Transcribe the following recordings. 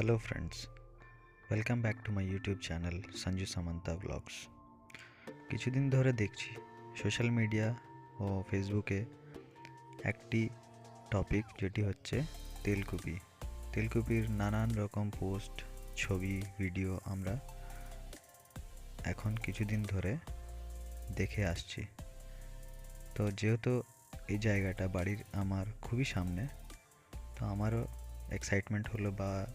Hello friends welcome back to my YouTube channel Sanju Samanta blogs কিছুদিন ধরে দেখছি social media ও ফেসবুকে একটি টপিক যেটি হচ্ছে তেলকুপি। তেলকুপির নানান রকম পোস্ট ছবি ভিডিও আমরা এখন কিছুদিন ধরে দেখে আসছি। তো যেহেতু এই জায়গাটা, বাড়ির আমার খুবই সামনে, তো আমারও এক্সাইটমেন্ট হলো বা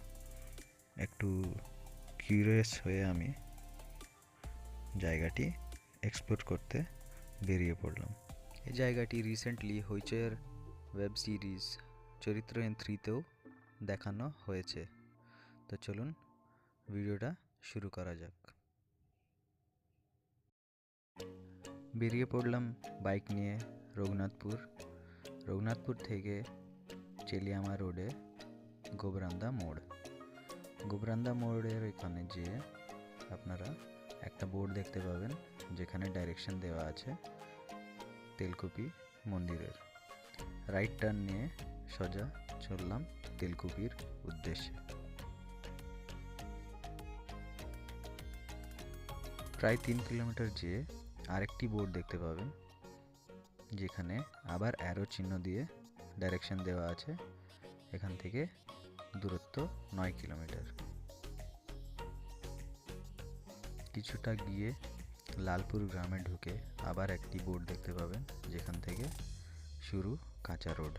একটু কিউরিয়াস হয়ে আমি জায়গাটি এক্সপ্লোর করতে বেরিয়ে পড়লাম। এই জায়গাটি রিসেন্টলি হইচের ওয়েব সিরিজ চরিত্র চরিত্রহীন থ্রিতেও দেখানো হয়েছে। তো চলুন ভিডিওটা শুরু করা যাক। বেরিয়ে পড়লাম বাইক নিয়ে রঘুনাথপুর। রঘুনাথপুর থেকে চেলিয়ামা রোডে গোবরান্দা মোড়। গোবরান্দা মোড়ের ওইখানে যেয়ে আপনারা একটা বোর্ড দেখতে পাবেন, যেখানে ডাইরেকশন দেওয়া আছে তেলকুপি মন্দিরের। রাইট টার্ন নিয়ে সোজা চললাম তেলকুপির উদ্দেশ্যে। প্রায় তিন কিলোমিটার যেয়ে আরেকটি বোর্ড দেখতে পাবেন, যেখানে আবার অ্যারো চিহ্ন দিয়ে ডাইরেকশন দেওয়া আছে। এখান থেকে দূরত্ব নয় কিলোমিটার। কিছুটা গিয়ে লালপুর গ্রামে ঢুকে আবার একটি বোর্ড দেখতে পাবেন, যেখান থেকে শুরু কাঁচা রোড।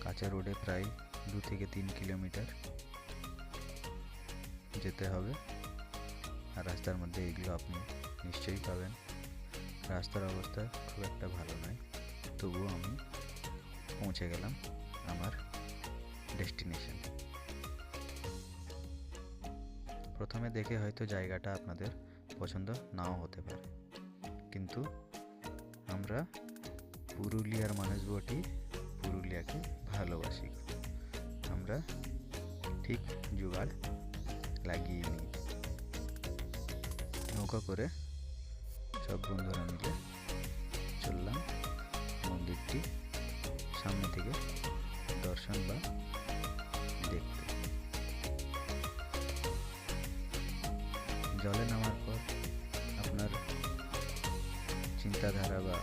কাঁচা রোডে প্রায় দু থেকে তিন কিলোমিটার যেতে হবে। আর রাস্তার মধ্যে এগুলো আপনি নিশ্চয়ই পাবেন। রাস্তার অবস্থা খুব একটা ভালো নয়, তবুও আমি পৌঁছে গেলাম আমার ডেস্টিনেশন। প্রথমে দেখে হয়তো জায়গাটা আপনাদের পছন্দ নাও হতে পারে। কিন্তু আমরা পুরুলিয়ার মানুষ বটি পুরুলিয়াকে ভালোবাসি। আমরা ঠিক জোগাড় লাগিয়ে নিই। নৌকা করে সব বন্ধুরা মিলে চললাম মন্দিরটি সামনে থেকে দর্শন বা জলে নামার পর আপনার চিন্তাধারা বা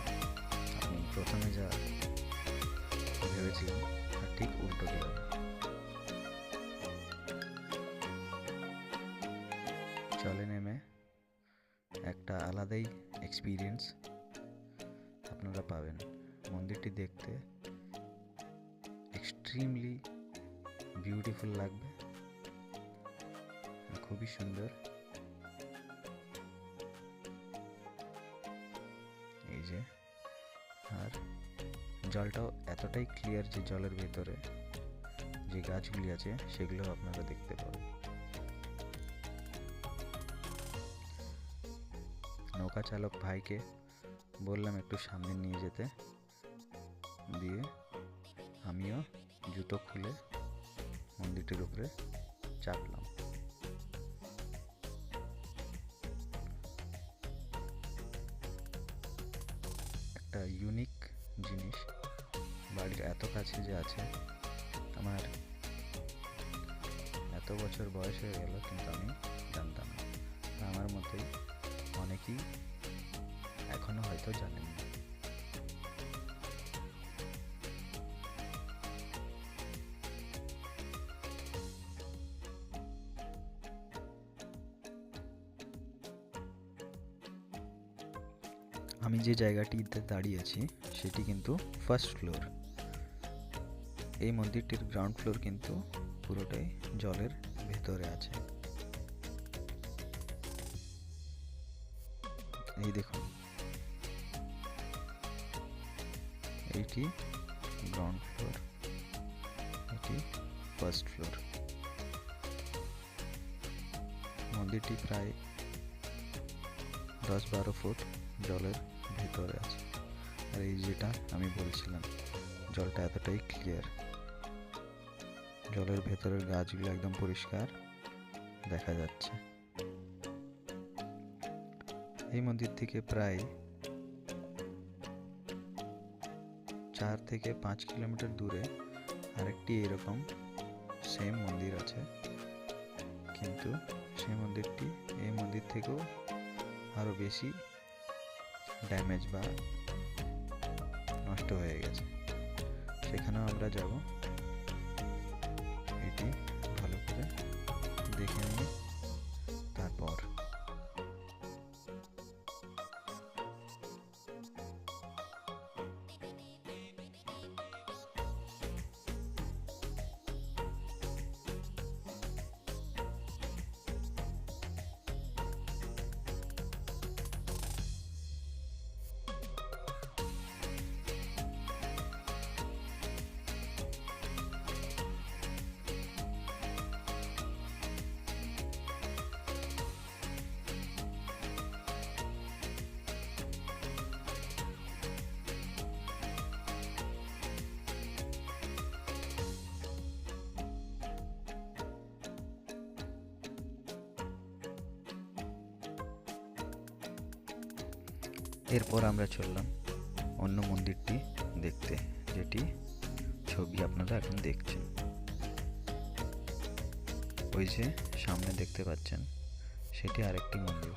আপনি প্রথমে যা ভেবেছিলেন তার ঠিক উল্টো গেল জলে নেমে একটা আলাদাই এক্সপিরিয়েন্স আপনারা পাবেন। মন্দিরটি দেখতে এক্সট্রিমলি বিউটিফুল লাগবে। খুবই সুন্দর। জলটাও এতটাই ক্লিয়ার যে জলের ভেতরে যে গাছগুলি আছে, সেগুলো আপনারা দেখতে পাবেন। নৌকা চালক ভাইকে বললাম একটু সামনে নিয়ে যেতে। দিয়ে আমিও জুতো খুলে মন্দিরটির উপরে চাপলাম। কাছে যে আছে। আমার এত বছর বয়স হয়ে গেল, কিন্তু আমি জানতাম না। আমার মতোই অনেকেই এখনও হয়তো জানেন না। আমি যে জায়গাটিতে দাঁড়িয়ে আছি, সেটি কিন্তু ফার্স্ট ফ্লোর এই মন্দিরটির গ্রাউন্ড ফ্লোর কিন্তু পুরোটাই জলের ভেতরে আছে। এই দেখুন। এইটি গ্রাউন্ড ফ্লোর এটি ফার্স্ট ফ্লোর মন্দিরটি প্রায় দশ বারো ফুট জলের ভেতরে আছে। আর এই যেটা আমি বলছিলাম, জলটা এতটাই ক্লিয়ার জলের ভেতরের গাছগুলো একদম পরিষ্কার দেখা যাচ্ছে। এই মন্দির থেকে প্রায় চার থেকে পাঁচ কিলোমিটার দূরে আরেকটি এরকম সেম মন্দির আছে। কিন্তু সেই মন্দিরটি এই মন্দির থেকেও আরও বেশি ড্যামেজ বা নষ্ট হয়ে গেছে। সেখানেও আমরা যাব। এরপর আমরা চললাম অন্য মন্দিরটি দেখতে, যেটি ছবি আপনারা এখন দেখছেন। ওই যে সামনে দেখতে পাচ্ছেন, সেটি আরেকটি মন্দির।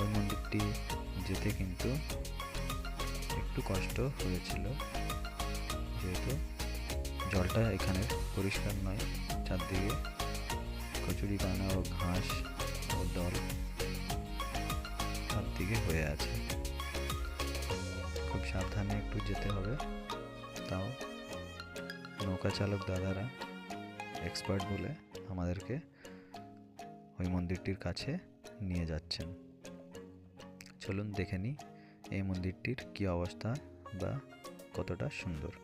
ওই মন্দিরটি যেতে কিন্তু একটু কষ্ট হয়েছিল, যেহেতু জলটা এখানে পরিষ্কার নয়, চারদিকে কচুরি পানা ও ঘাস ও দল। দিকে হয়ে আছে। খুব সাবধানে একটু যেতে হবে। তাও নৌকা চালক দাদারা এক্সপার্ট বলে আমাদেরকে ওই মন্দিরটির কাছে নিয়ে যাচ্ছেন। চলুন দেখে নিই এই মন্দিরটির কি অবস্থা বা কতটা সুন্দর।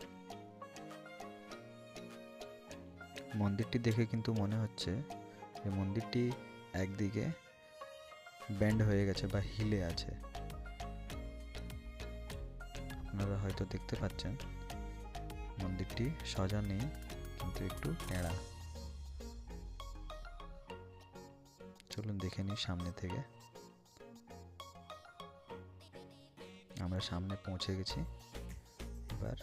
মন্দিরটি দেখে কিন্তু মনে হচ্ছে যে মন্দিরটি একদিকে ব্যান্ড হয়ে গেছে বা হিলে আছে। আপনারা হয়তো দেখতে পাচ্ছেন, মন্দিরটি সজা নেই কিন্তু একটু এড়া চলুন দেখে নিই সামনে থেকে। আমরা সামনে পৌঁছে গেছি। এবার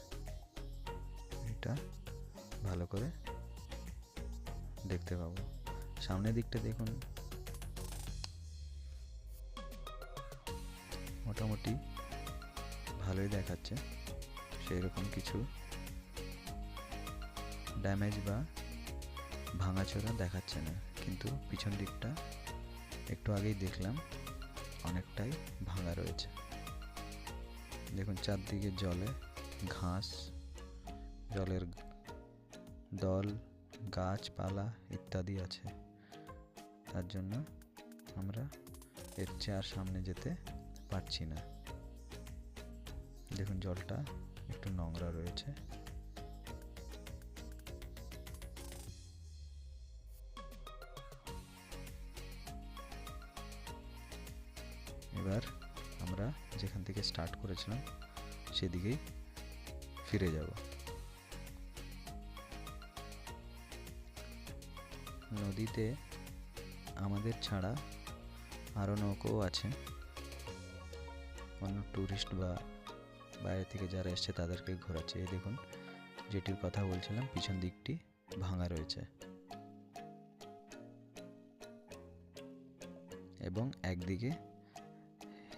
এটা ভালো করে দেখতে পাবো। সামনের দিকটা দেখুন। মোটামুটি। ভালোই দেখাচ্ছে সেই রকম কিছু। ড্যামেজ বা ভাঙাচোরা দেখাচ্ছে না, কিন্তু পিছন দিকটা একটু আগেই দেখলাম, অনেকটাই ভাঙা রয়েছে। দেখুন, চারদিকে জলে ঘাস, জলের দল, গাছপালা ইত্যাদি আছে। তার জন্য আমরা এর চেয়ে সামনে যেতে পারছি না। দেখুন, জলটা একটু নোংরা রয়েছে। এবার আমরা যেখান থেকে স্টার্ট করেছিলাম, সেদিকেই ফিরে যাব। নদীতে আমাদের ছাড়া আরও নৌকোও আছে। অন্য ট্যুরিস্ট বা বাইরে থেকে যারা এসছে তাদেরকে ঘোরাচ্ছে। এই দেখুন, যেটির কথা বলছিলাম, পিছন দিকটি ভাঙা রয়েছে। এবং একদিকে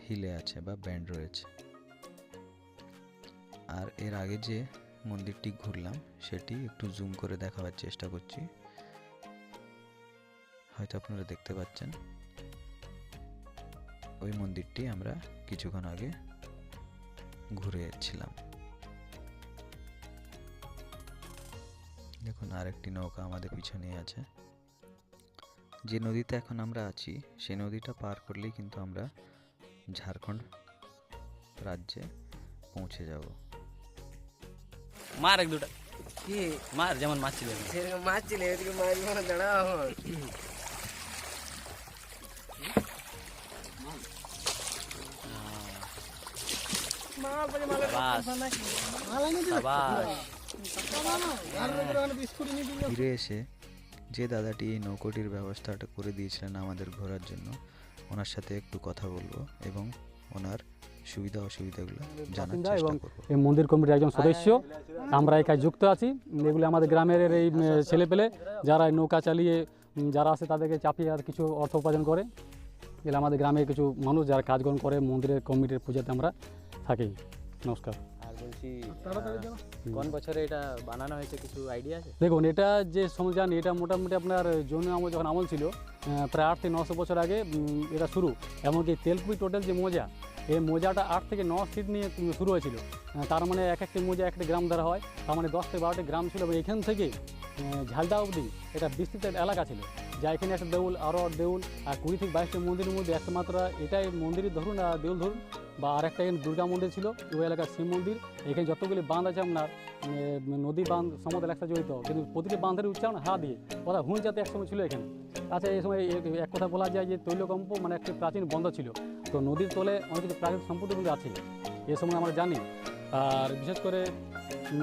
হিলে আছে বা ব্যান্ড রয়েছে। আর এর আগে যে মন্দিরটি ঘুরলাম, সেটি একটু জুম করে দেখাবার চেষ্টা করছি। হয়তো আপনারা দেখতে পাচ্ছেন, ওই মন্দিরটি আমরা কিছুক্ষণ আগে ঘুরে এসেছিলাম দেখুন আরেকটি নৌকা আমাদের পিছনে আছে। যে নদীতে এখন আমরা আছি সেই নদীটা পার করলেই কিন্তু আমরা ঝাড়খণ্ড রাজ্যে পৌঁছে যাব। মার এক দুটা। কি? মার যেমন মাছ ছিল সেরকম মাছ ছিল এদিকে মাছ মানে ফিরে এসে যে দাদাটি এই নৌকোটির ব্যবস্থাটা করে দিয়েছিলেন আমাদের ঘোরার জন্য ওনার সাথে একটু কথা বলব এবং ওনার সুবিধা অসুবিধাগুলো জানার চেষ্টা এবং এই মন্দির কমিটির একজন সদস্য আমরা কাজ যুক্ত আছি। এগুলি আমাদের গ্রামের এই ছেলেপেলে যারা নৌকা চালিয়ে যারা আসে তাদেরকে চাপিয়ে আর কিছু অর্থ উপার্জন করে। এগুলো আমাদের গ্রামের কিছু মানুষ যারা কাজকর্ম করে মন্দিরের কমিটির পূজাতে আমরা থাকি নমস্কার। আর বলছি কোন বছরে এটা বানানো হয়েছে কিছু আইডিয়া আছে? দেখুন এটা যে সংযান এটা মোটামুটি আপনার জন্য আমল যখন আমল ছিল প্রায় আট থেকে নশো বছর আগে এটা শুরু। এমনকি তেলকুপি টোটাল যে মোজা এই মোজাটা আট থেকে ন সিট নিয়ে শুরু হয়েছিল। তার মানে এক একটি মোজা একটি গ্রাম ধরা হয়। তার মানে দশ থেকে বারোটি গ্রাম ছিল। এবং এখান থেকে ঝালদা অবধি এটা বিস্তৃত এলাকা ছিল। যা এখানে একটা দেউল, আরও দেউল, আর কুড়ি থেকে বাইশটি মন্দিরের মধ্যে একটা মাত্র এটাই মন্দিরই ধরুন আর দেউল ধরুন, বা আরেকটা এখানে দুর্গা মন্দির ছিল, ওই এলাকার শিব মন্দির। এখানে যতগুলি বাঁধ আছে আপনার নদী বাঁধ, সমতল একটা জড়িত, কিন্তু প্রতিটি বাঁধের উচ্চারণ হা দিয়ে ওরা হুঁচ জাতে একসময় ছিল এখানে। আচ্ছা এই সময় এক কথা বলা যায় যে তৈলকম্প মানে একটি প্রাচীন বন্ধ ছিল। তো নদীর তলে অনেক কিছু প্রাকৃতিক সম্পদ কিন্তু আছে। এ সময় আমরা জানি। আর বিশেষ করে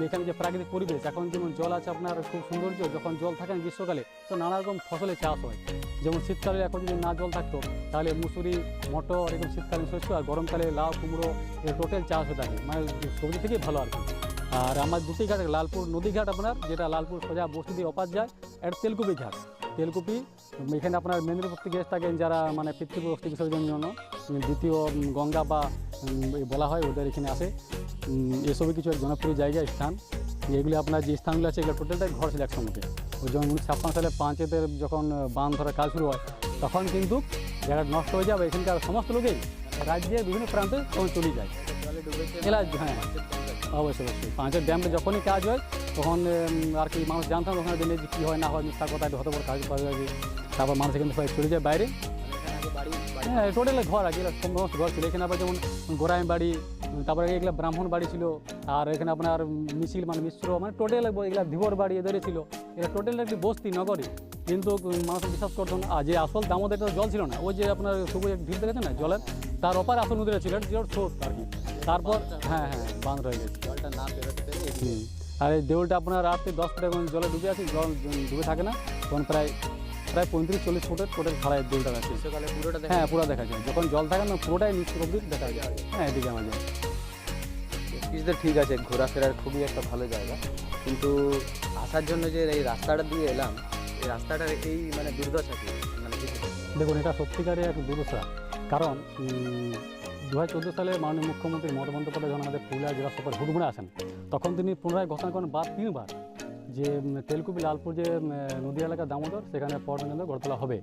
এখানে যে প্রাকৃতিক পরিবেশ, এখন যেমন জল আছে আপনার খুব সৌন্দর্য, যখন জল থাকে গ্রীষ্মকালে, তো নানা রকম ফসলের চাষ হয়। যেমন শীতকালে এখন যদি না জল থাকতো, তাহলে মুসুরি, মটর, এরকম শীতকালীন শস্য আর গরমকালে লাউ, কুমড়ো টোটাল চাষ হয়ে থাকে। মানে সবজি থেকেই ভালো আর কি। আর আমার দুটি ঘাট, লালপুর নদী ঘাট আপনার, যেটা লালপুর সোজা বস্তি দিয়ে অপাস যায় একটা তেলকুপি ঘাট। তেলকুপি, এখানে আপনার মেদিনীপুর থেকে এসে থাকেন যারা মানে পিতৃপুর অস্থি বিসর্জনের জন্য। দ্বিতীয় গঙ্গা বা বলা হয়, ওদের এখানে আসে। এসবই কিছু এক জনপ্রিয় জায়গা, স্থান। এগুলি আপনার যে স্থানগুলো আছে, এগুলো টোটালটাই ঘর ছিল একসঙ্গে। ওই যেমন উনিশশো ছাপ্পান্ন সালে পাঁচেতের যখন বাঁধ ধরার কাজ শুরু হয়, তখন কিন্তু জায়গাটা নষ্ট হয়ে যাবে এখানকার সমস্ত লোকেই রাজ্যের বিভিন্ন প্রান্তে তখন চলে যায়। এলা হ্যাঁ অবশ্যই অবশ্যই। পাঁচের ড্যামে যখনই কাজ হয়, তখন আর কি মানুষ জানতাম ওখানে দিনে যে কী হয়, না হয় মিথ্যা কথা হতে পারে কাজ পাওয়া যায় তারপর মানুষ এখান থেকে চলে যায় বাইরে। হ্যাঁ টোটাল ঘর আছে এগুলো সমস্ত ঘর ছিল। এখানে আবার যেমন গোরাইম বাড়ি তারপরে এগুলো ব্রাহ্মণ বাড়ি ছিল আর এখানে আপনার মিছিল মানে মিশ্র মানে টোটাল এগুলো ধীবর বাড়ি এদের ছিল। এটা টোটাল একটি বস্তি নগরী। কিন্তু মানুষ বিশ্বাস করতো না আর যে আসল দামোদর জল ছিল না ওই যে আপনার সবুজ এক ঢিল দেখেছে না জলের? তার অপার আসল নদীটা ছিল জল স্রোত আর কি। তারপর হ্যাঁ হ্যাঁ বাঁধ রয়ে গেছে। জলটা না বেরোতে। আর এই দেউলটা আপনার রাত থেকে দশ ফুট এখন জলে ডুবে আছে জল ডুবে থাকে না তখন প্রায় প্রায় পঁয়ত্রিশ চল্লিশ ফুটের টোটাল খাড়া এই দেউলটা আছে পুরোটা হ্যাঁ পুরো দেখা যায় যখন জল থাকে না পুরোটাই নিচ অব্দি দেখা যায়। হ্যাঁ এদিকে আমাদের। কিছুটা ঠিক আছে ঘোরাফেরার খুবই একটা ভালো জায়গা। কিন্তু আসার জন্য যে এই রাস্তাটা দিয়ে এলাম এই রাস্তাটার এই মানে দুর্দশা কি? মানে দেখুন এটা সত্যিকারের এক দুর্দশা। কারণ দু হাজার চোদ্দ সালে মাননীয় মুখ্যমন্ত্রী মমতা বন্দ্যোপাধ্যায় যখন আমাদের পুরুলিয়া জেলা সফর হুড়মুড়ে আসেন তখন তিনি পুনরায় ঘোষণা করেন বার তিনবার। যে তেলকুপি লালপুর যে নদী এলাকা দামোদর, সেখানে পর্যটন কেন্দ্র গড়ে তোলা হবে।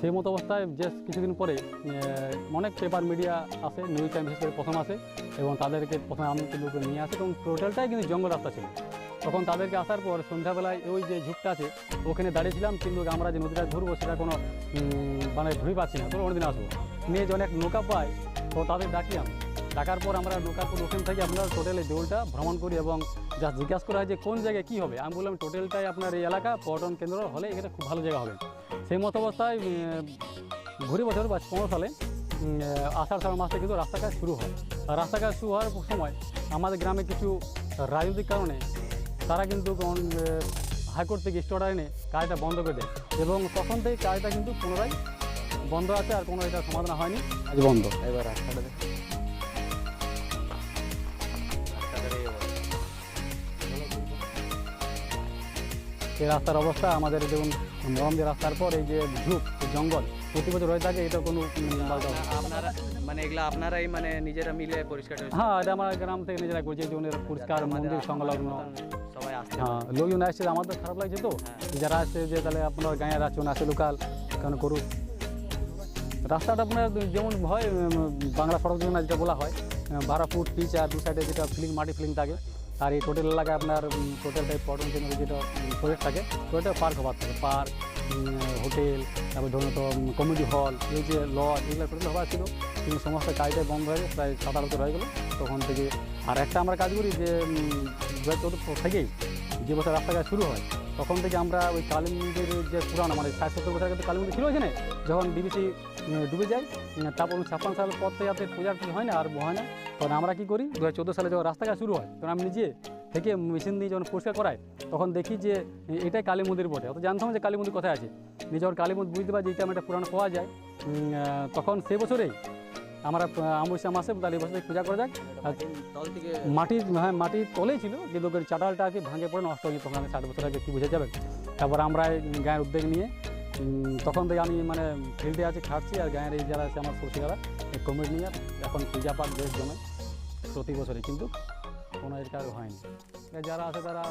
সেই মতো অবস্থায় যে কিছুদিন পরে অনেক পেপার মিডিয়া আসে নিউজ টাইম হিসেবে প্রথম আসে এবং তাদেরকে প্রথমে আমি কিন্তু নিয়ে আসে এবং টোটালটাই কিন্তু জঙ্গল রাস্তা ছিল। তখন তাদেরকে আসার পর সন্ধ্যাবেলায় ওই যে ঝুপটা আছে, ওখানে দাঁড়িয়েছিলাম, কিন্তু আমরা যে নদীটা ধরবো, সেটা কোনো মানে ঘুরে পাচ্ছি না। তো অন্যদিন আসব। নিয়ে যে অনেক নৌকা পায়, তো তাদের ডাকলাম। ডাকার পর আমরা নৌকার পর ওখান থেকে আপনার টোটাল এই ভ্রমণ করি এবং যা জিজ্ঞাসা করা হয় যে কোন জায়গায় কী হবে? আমি বললাম টোটালটাই আপনার এই এলাকা, পর্যটন কেন্দ্র হলে এখানে খুব ভালো জায়গা হবে। সেই মতো অবস্থায় ঘুরে বছর বা পনেরো সালে আষাঢ় শ্রাবণ মাসে কিন্তু রাস্তাঘাট শুরু হয়। আর রাস্তা শুরু হওয়ার সময় আমাদের গ্রামে কিছু রাজনৈতিক কারণে তারা কিন্তু হাইকোর্ট থেকে স্টে অর্ডার এনে কাজটা বন্ধ করে দেয় এবং তখন থেকে কাজটা কিন্তু পুনরায় বন্ধ আছে আর কোনো এটা সমাধান হয়নি, আজ বন্ধ। এবার রাস্তাটা এই রাস্তার অবস্থা আমাদের দেখুন মরম দিয়ে রাস্তার পর এই যে ঝুপ জঙ্গল প্রতি বছর হয়ে থাকে এটা কোনো। আপনারা মানে এগুলা আপনারাই মানে নিজেরা মিলে পরিষ্কার হ্যাঁ এটা আমার গ্রাম থেকে নিজেরা করছি যে পরিষ্কার মন্দির সংলগ্ন সবাই আসতে হ্যাঁ লোকজন আসছে আমাদের খারাপ লাগছে তো হ্যাঁ। যারা আসছে যে তাহলে আপনার গাঁয়ের আচরণ আছে লোকাল কেন করুক রাস্তাটা আপনার যেমন হয় বাংলা সড়ক যোজনা যেটা বলা হয় বারো ফুট পিচ আর দু সাইডে যেটা ফিলিং মাটি ফিলিং থাকে আর এই টোটাল এলাকায় আপনার টোটাল টাইপ পর্যটন কেন্দ্র যেটা প্রজেক্ট থাকে টোটাল পার্ক হবার থাকে। পার্ক হোটেল তারপর ধরুন তো কমিউনিটি হল এই যে লজ এগুলো টোটাল হবার ছিল। কিন্তু সমস্ত কাজটাই বন্ধ হয়ে প্রায় সাত হয়ে গেলো। তখন থেকে আর একটা আমরা কাজ করি যে দু হাজার থেকেই যে বছর রাস্তাঘাট শুরু হয় তখন থেকে আমরা ওই কালী মন্দিরের যে পুরানো মানে ষাট সত্তর বছর আগে কালী মন্দির ছিল এখানে যখন ডিবিসি ডুবে যায় তারপর ছাপ্পান্ন সাল পর থেকে যাতে পূজার কিছু হয় না, আর হয় না। তখন আমরা কী করি দু হাজার চোদ্দ সালে যখন রাস্তাঘাট শুরু হয়, তখন আমি নিজে থেকে মেশিন দিয়ে যখন পরিষ্কার করাই, তখন দেখি যে এটাই কালী মন্দির বটে। অত জানতাম যে কালী মন্দির কোথায় আছে। নিজে যখন কালী মন্দির বুঝতে পারি যে এটা আমার একটা পুরানো পাওয়া যায় তখন সে বছরেই আমরা আমবস্যা মাসে তাহলে বছর পূজা করা যাক। আর মাটির হ্যাঁ মাটির তলেই ছিল কিন্তু ওই চাটালটা কি ভাঙে পড়ে নষ্ট হয়ে যেত তখন আমি ষাট বছর আগে কি বুঝে যাবে। তারপর আমরা এই গায়ের উদ্যোগ নিয়ে তখন থেকে আমি মানে ফিল্ডে আছি খাটছি আর গায়ের এই যারা আছে আমার সরষিকারা এই কমিটি নিয়ে এখন পূজা পাঠ বেশ জমে প্রতি বছরই কিন্তু কোনো এর কাজ হয়নি। যারা আছে তারা